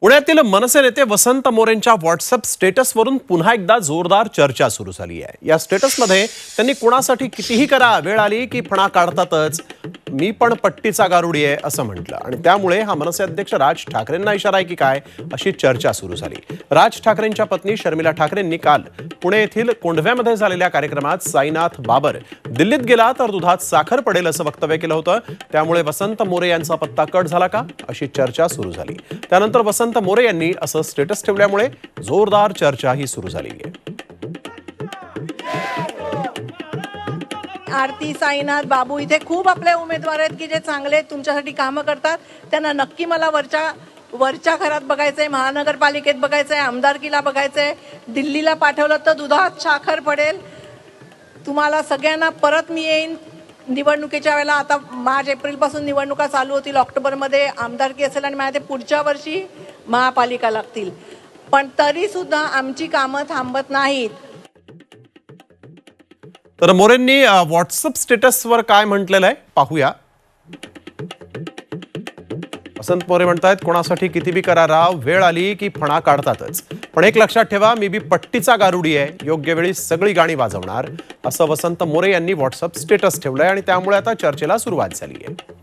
पुण्यातील मनसे नेते वसंत मोरेंच्या व्हॉट्सअप स्टेटसवरून पुन्हा एकदा जोरदार चर्चा सुरू झाली आहे. या स्टेटसमध्ये त्यांनी कुणासाठी कितीही करा वेळ आली की फणा काढतातच. मी पण पट्टीचा गारुडी आहे असं म्हटलं. आणि त्यामुळे हा मनसे अध्यक्ष राज ठाकरेंना इशारा आहे की काय अशी चर्चा सुरू झाली. राज ठाकरेंच्या पत्नी शर्मिला ठाकरेंनी काल पुणे येथील कोंढव्यामध्ये झालेल्या कार्यक्रमात साईनाथ बाबर दिल्लीत गेला तर दुधात साखर पडेल असं वक्तव्य केलं होतं. त्यामुळे वसंत मोरे यांचा पत्ता कट झाला का अशी चर्चा सुरू झाली. त्यानंतर वसंत मोरे यांनी असं स्टेटस ठेवल्यामुळे जोरदार चर्चा ही सुरू झाली आहे. आरती साईनाथ बाबू इथे खूप आपले उमेदवार आहेत की जे चांगले तुमच्यासाठी कामं करतात. त्यांना नक्की मला वरच्या वरच्या घरात बघायचं आहे महानगरपालिकेत बघायचं आहे आमदारकीला बघायचं आहे दिल्लीला पाठवलं तर दुधात साखर पडेल. तुम्हाला सगळ्यांना परत मी येईन. निवडणुकीच्या वेळेला आता मार्च एप्रिलपासून निवडणुका चालू होतील. ऑक्टोबरमध्ये आमदारकी असेल आणि माझ्या ते पुढच्या वर्षी महापालिका लागतील. पण तरीसुद्धा आमची कामं थांबत नाहीत. तर मोरेंनी व्हॉट्सअप स्टेटसवर काय म्हटलेलं आहे? पाहूया. वसंत मोरे म्हणतायत कोणासाठी किती बी करारा वेळ आली की फणा काढतातच. पण एक लक्षात ठेवा मी बी पट्टीचा गारुडी आहे. योग्य वेळी सगळी गाणी वाजवणार. असं वसंत मोरे यांनी व्हॉट्सअप स्टेटस ठेवलंय आणि त्यामुळे आता चर्चेला सुरुवात झाली आहे.